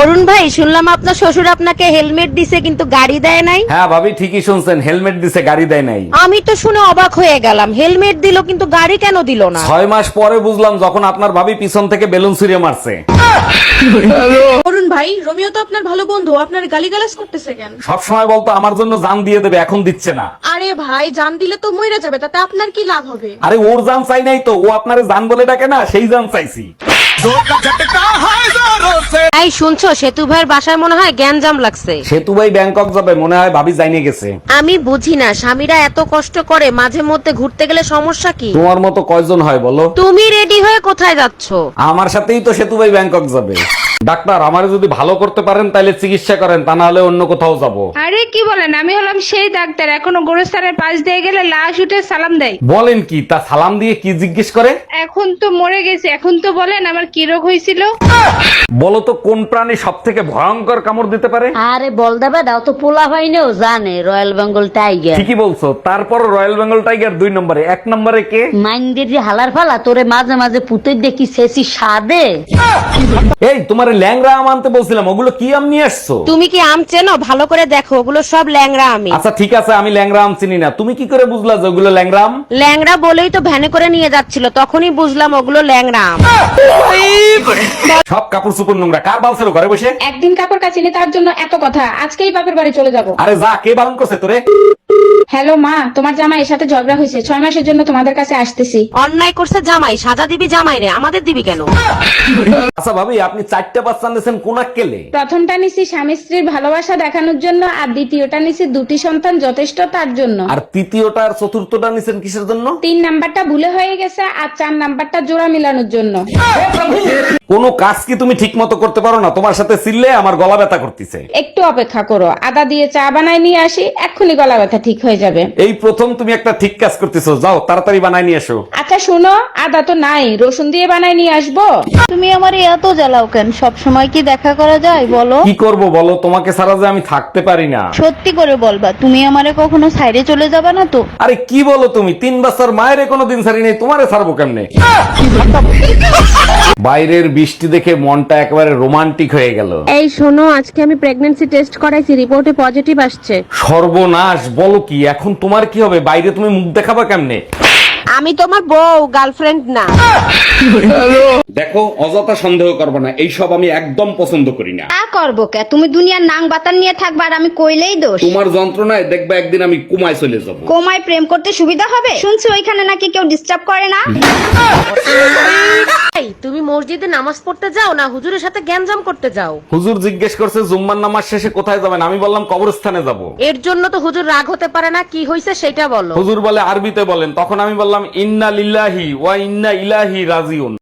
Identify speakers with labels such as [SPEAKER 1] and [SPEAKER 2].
[SPEAKER 1] অরুণ ভাই শুনলাম আপনার শ্বশুর আপনাকে হেলমেট দিছে কিন্তু গাড়ি দেয় নাই।
[SPEAKER 2] হ্যাঁ ভাবি ঠিকই শুনছেন হেলমেট দিছে গাড়ি দেয় নাই।
[SPEAKER 1] আমি তো শুনে অবাক হয়ে গেলাম হেলমেট দিল কিন্তু গাড়ি কেন দিল না?
[SPEAKER 2] ছয় মাস পরে বুঝলাম যখন আপনার ভাবি পিছন থেকে বেলুন ছুঁড়ে মারছে।
[SPEAKER 3] অরুণ ভাই রোমিও তো আপনার ভালো বন্ধু আপনার গালিগালাজ করতেছে কেন?
[SPEAKER 2] সবসময় বলতো আমার জন্য জান দিয়ে দেবে এখন দিচ্ছে না।
[SPEAKER 3] আরে ভাই জান দিলে তো মরে যাবে তাতে আপনার কি লাভ হবে?
[SPEAKER 2] আরে ওর জান চাই নাই তো ও আপনারে জান বলে ডাকে না সেই জান চাইছি।
[SPEAKER 1] এই শুনছো? সেতু ভাইয়ের বাসায় মনে হয় জ্ঞানজাম লাগছে।
[SPEAKER 2] সেতু ভাই ব্যাংকক যাবে মনে হয় ভাবি জানিয়ে গেছে।
[SPEAKER 1] আমি বুঝি না স্বামীরা এত কষ্ট করে মাঝে মধ্যে ঘুরতে গেলে সমস্যা কি?
[SPEAKER 2] তোমার মতো কয়জন হয় বলো?
[SPEAKER 1] তুমি রেডি হয়ে কোথায় যাচ্ছ?
[SPEAKER 2] আমার সাথেই তো সেতু ভাই ব্যাংকক যাবে। ডাক্তার আমার যদি ভালো করতে পারেন তাহলে চিকিৎসা করেন তা না হলে অন্য কোথাও যাব।
[SPEAKER 4] আরে কি বলেন? আমি হলাম সেই ডাক্তার এখনও গোরস্থানের পাশ দিয়ে গেলে লাশ উঠে সালাম দেয়।
[SPEAKER 2] বলেন কি তা সালাম দিয়ে কি জিজ্ঞেস করে?
[SPEAKER 4] এখন তো মরে গেছে এখন তো বলেন আমার কি রোগ হয়েছিল।
[SPEAKER 2] বলো তো কোন প্রাণী সব থেকে ভয়ঙ্কর কামড় দিতে পারে?
[SPEAKER 5] আরে বল দেবে দাও তো পোলা হয়নিও জানে রয়্যাল বেঙ্গল টাইগার।
[SPEAKER 2] ঠিকই বলছো তারপর রয়্যাল বেঙ্গল টাইগার দুই নম্বরে এক নম্বরে কে?
[SPEAKER 5] মাইন্ডের যে হালার ফালা তোরে মাঝে মাঝে পুতে দেখি শেষি সাদে।
[SPEAKER 2] এই তোমার ল্যাংরা আম আনতে বলছিলাম ওগুলো কি আম নিয়ে আসছো?
[SPEAKER 1] তুমি কি আম চেনো? ভালো করে দেখো ওগুলো সব ল্যাংড়া আমি।
[SPEAKER 2] আচ্ছা ঠিক আছে আমি ল্যাংরা আম চিনি না। তুমি কি করে বুঝলা যে ওগুলো ল্যাংরা আম?
[SPEAKER 1] ল্যাংড়া বলেই তো ভ্যানে করে নিয়ে যাচ্ছিল তখনই বুঝলাম ওগুলো ল্যাংড়া আম।
[SPEAKER 2] সব কাপড় চুপড় নোংরা। কার বালছিল ঘরে বসে?
[SPEAKER 4] একদিন কাপড় কাচিনি তার জন্য এত কথা। আজকেই বাপের বাড়ি চলে যাব।
[SPEAKER 2] আরে যা কে বারণ করছে তোরে?
[SPEAKER 4] হ্যালো মা তোমার জামাই এর সাথে ঝগড়া হয়েছে। ছয় মাসের জন্য তোমাদের কাছে আসতেছি।
[SPEAKER 1] অন্যায় করছে জামাই সাজা দিবি জামাই রে আমাদের দিবি কেন?
[SPEAKER 2] আচ্ছা ভাবি আপনি চারটা বাচ্চা নিয়েছেন কোন কেলে
[SPEAKER 4] প্রথমটা নিছি স্বামী স্ত্রীর ভালোবাসা দেখানোর জন্য আর দ্বিতীয়টা নিছি দুটি সন্তান যথেষ্ট তার জন্য।
[SPEAKER 2] আর তৃতীয়টা আর চতুর্থটা নিছেন কিসের জন্য?
[SPEAKER 4] তিন নাম্বারটা ভুলে হয়ে গেছে আর চার নাম্বারটা জোড়া মিলানোর জন্য।
[SPEAKER 2] কোনো কাজ কি তুমি ঠিক মতো করতে পারো না? তোমার সাথে চিল্লে আমার গলা ব্যথা করতেছে।
[SPEAKER 4] একটু অপেক্ষা করো। আদা দিয়ে চা বানায় নিয়ে আসি এক্ষুনি গলা ব্যথা ঠিক হয়ে যাবে।
[SPEAKER 2] এই প্রথম তুমি একটা ঠিক কাজ করতেছো যাও তাড়াতাড়ি বানাই নিয়ে এসো।
[SPEAKER 4] আচ্ছা শোনো আদা তো নাই রসুন দিয়ে বানায় নিয়ে আসব।
[SPEAKER 6] তুমি আমার এত জ্বালাও কেন? সব সময় কি দেখা করা যায় বলো?
[SPEAKER 2] কি করব বলো? তোমাকে ছাড়া যে আমি থাকতে পারি না।
[SPEAKER 6] সত্যি করে বলবা তুমি আমারে কখনো সাইডে চলে যাবা না তো?
[SPEAKER 2] আরে কি বলো তুমি? তিন বছর মায়ের কোনো দিন ছাড়ি নেই তোমারে ছাড়বো কেমনে? বাইরের বৃষ্টি দেখে মনটা একেবারে রোমান্টিক হয়ে গেল।
[SPEAKER 1] এই শোনো আজকে আমি প্রেগন্যান্সি টেস্ট করাইছি রিপোর্টে পজিটিভ আসছে।
[SPEAKER 2] সর্বনাশ বলো কি? এখন তোমার কি হবে? বাইরে তুমি মুখ দেখাবা কেমনে?
[SPEAKER 1] আমি তোমার বউ গার্লফ্রেন্ড না।
[SPEAKER 2] দেখো অযথা সন্দেহ করব না এইসব আমি একদম পছন্দ করি না।
[SPEAKER 7] তা করব কে? তুমি দুনিয়ার নাং বাতান নিয়ে থাকবা আর আমি কইলেই দোষ।
[SPEAKER 2] তোমার যন্ত্রণায় দেখবে একদিন আমি কুমায় চলে যাব।
[SPEAKER 7] কোমায় প্রেম করতে সুবিধা হবে? শুনছি ওইখানে নাকি কেউ ডিস্টার্ব করে না?
[SPEAKER 1] এই, তুমি মসজিদে নামাজ পড়তে যাও না হুজুরের সাথে জ্ঞানজাম করতে যাও?
[SPEAKER 2] হুজুর জিজ্ঞেস করছে জুম্মার নামাজ শেষে কোথায় যাবেন? আমি বললাম কবরস্থানে যাব।
[SPEAKER 1] এর জন্য তো হুজুর রাগ হতে পারে না কি হয়েছে সেটা বলো।
[SPEAKER 2] হুজুর বলে আরবিতে বলেন। তখন আমি বললাম ইন্না লিল্লাহি ওয়া ইন্না ইলাহি রাজিউন।